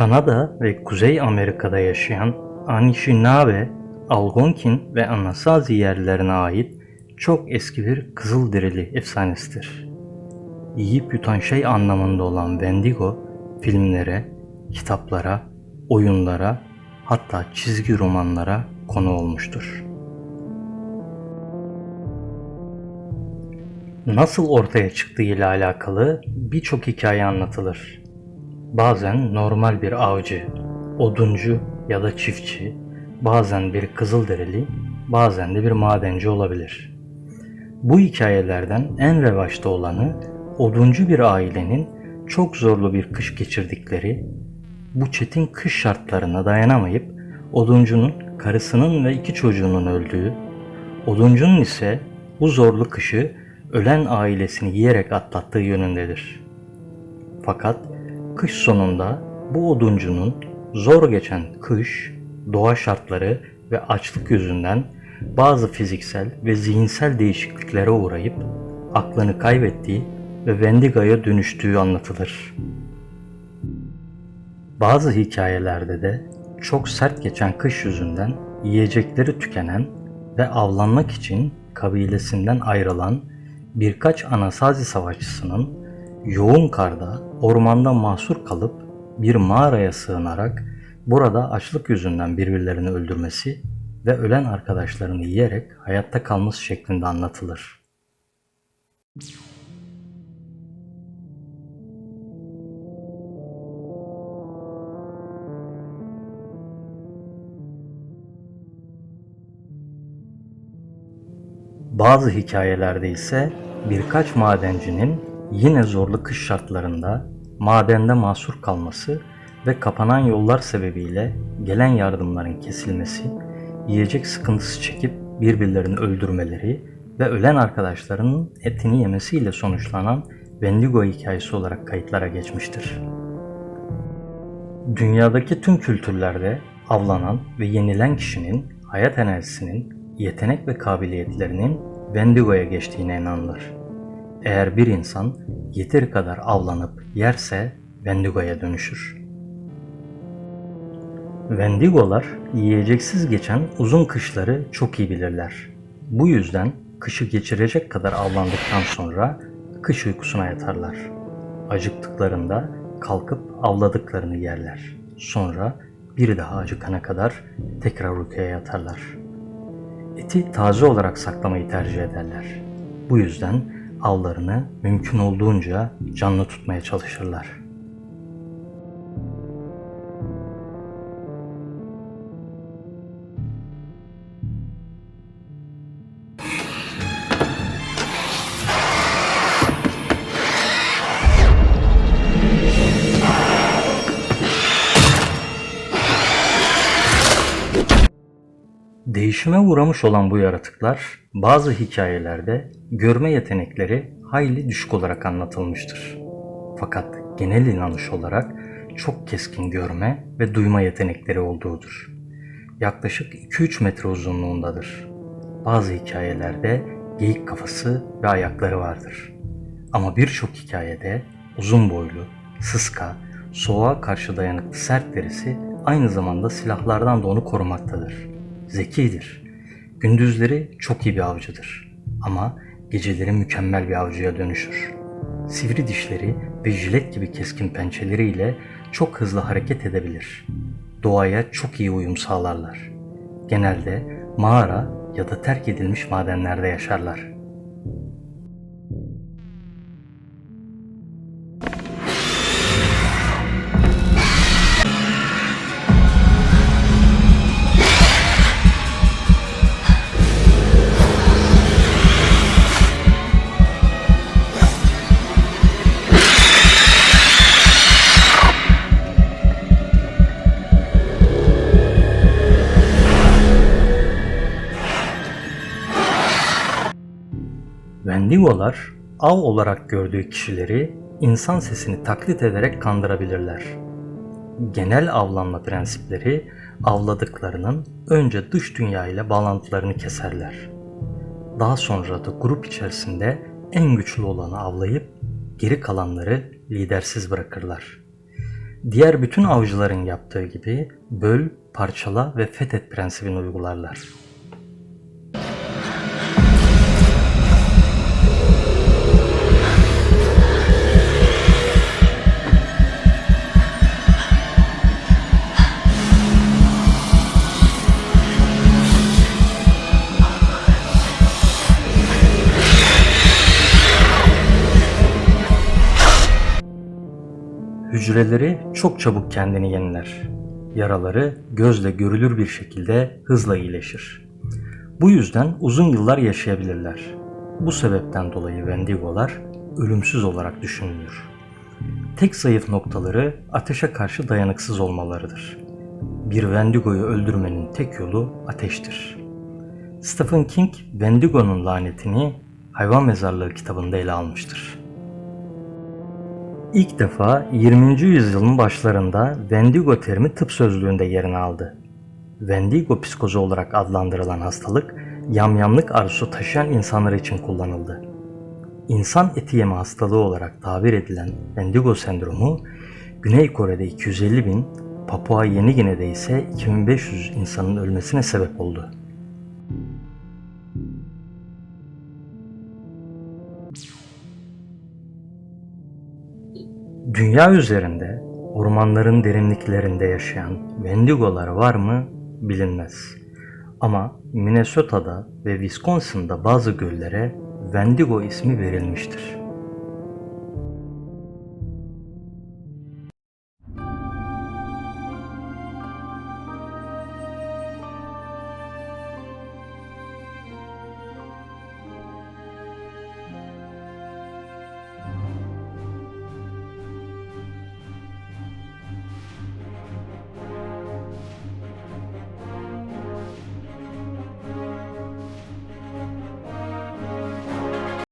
Kanada ve Kuzey Amerika'da yaşayan Anishinaabe, Algonkin ve Anasazi yerlerine ait çok eski bir Kızılderili efsanesidir. Yiyip yutan şey anlamında olan Wendigo, filmlere, kitaplara, oyunlara, hatta çizgi romanlara konu olmuştur. Nasıl ortaya çıktığı ile alakalı birçok hikaye anlatılır. Bazen normal bir avcı, oduncu ya da çiftçi, bazen bir kızılderili, bazen de bir madenci olabilir. Bu hikayelerden en revaçta olanı oduncu bir ailenin çok zorlu bir kış geçirdikleri, bu çetin kış şartlarına dayanamayıp oduncunun karısının ve iki çocuğunun öldüğü, oduncunun ise bu zorlu kışı ölen ailesini yiyerek atlattığı yönündedir. Fakat kış sonunda bu oduncunun zor geçen kış, doğa şartları ve açlık yüzünden bazı fiziksel ve zihinsel değişikliklere uğrayıp aklını kaybettiği ve Wendiga'ya dönüştüğü anlatılır. Bazı hikayelerde de çok sert geçen kış yüzünden yiyecekleri tükenen ve avlanmak için kabilesinden ayrılan birkaç Anasazi savaşçısının yoğun karda ormanda mahsur kalıp bir mağaraya sığınarak burada açlık yüzünden birbirlerini öldürmesi ve ölen arkadaşlarını yiyerek hayatta kalması şeklinde anlatılır. Bazı hikayelerde ise birkaç madencinin yine zorlu kış şartlarında madende mahsur kalması ve kapanan yollar sebebiyle gelen yardımların kesilmesi, yiyecek sıkıntısı çekip birbirlerini öldürmeleri ve ölen arkadaşlarının etini yemesiyle sonuçlanan Wendigo hikayesi olarak kayıtlara geçmiştir. Dünyadaki tüm kültürlerde avlanan ve yenilen kişinin hayat enerjisinin, yetenek ve kabiliyetlerinin Wendigo'ya geçtiğine inanılır. Eğer bir insan yeteri kadar avlanıp yerse Wendigo'ya dönüşür. Wendigo'lar yiyeceksiz geçen uzun kışları çok iyi bilirler. Bu yüzden kışı geçirecek kadar avlandıktan sonra kış uykusuna yatarlar. Acıktıklarında kalkıp avladıklarını yerler. Sonra bir daha acıkana kadar tekrar uykuya yatarlar. Eti taze olarak saklamayı tercih ederler. Bu yüzden avlarını mümkün olduğunca canlı tutmaya çalışırlar. Değişime uğramış olan bu yaratıklar bazı hikayelerde görme yetenekleri hayli düşük olarak anlatılmıştır. Fakat genel inanış olarak çok keskin görme ve duyma yetenekleri olduğudur. Yaklaşık 2-3 metre uzunluğundadır. Bazı hikayelerde geyik kafası ve ayakları vardır. Ama birçok hikayede uzun boylu, sıska, soğuğa karşı dayanıklı sert derisi aynı zamanda silahlardan da onu korumaktadır zekidir. Gündüzleri çok iyi bir avcıdır. Ama geceleri mükemmel bir avcıya dönüşür. Sivri dişleri ve jilet gibi keskin pençeleriyle çok hızlı hareket edebilir. Doğaya çok iyi uyum sağlarlar. Genelde mağara ya da terk edilmiş madenlerde yaşarlar. Wendigo'lar av olarak gördüğü kişileri insan sesini taklit ederek kandırabilirler. Genel avlanma prensipleri avladıklarının önce dış dünya ile bağlantılarını keserler. Daha sonra da grup içerisinde en güçlü olanı avlayıp geri kalanları lidersiz bırakırlar. Diğer bütün avcıların yaptığı gibi böl, parçala ve fethet prensibini uygularlar. Hücreleri çok çabuk kendini yeniler. Yaraları gözle görülür bir şekilde hızla iyileşir. Bu yüzden uzun yıllar yaşayabilirler. Bu sebepten dolayı Wendigo'lar ölümsüz olarak düşünülür. Tek zayıf noktaları ateşe karşı dayanıksız olmalarıdır. Bir Wendigo'yu öldürmenin tek yolu ateştir. Stephen King, Wendigo'nun lanetini Hayvan Mezarlığı kitabında ele almıştır. İlk defa 20. yüzyılın başlarında Wendigo terimi tıp sözlüğünde yerini aldı. Wendigo psikozu olarak adlandırılan hastalık, yamyamlık arzusu taşıyan insanlar için kullanıldı. İnsan eti yeme hastalığı olarak tabir edilen Wendigo sendromu, Güney Kore'de 250 bin, Papua Yeni Gine'de ise 2500 insanın ölmesine sebep oldu. Dünya üzerinde ormanların derinliklerinde yaşayan Wendigo'lar var mı bilinmez. Ama Minnesota'da ve Wisconsin'da bazı göllere Wendigo ismi verilmiştir.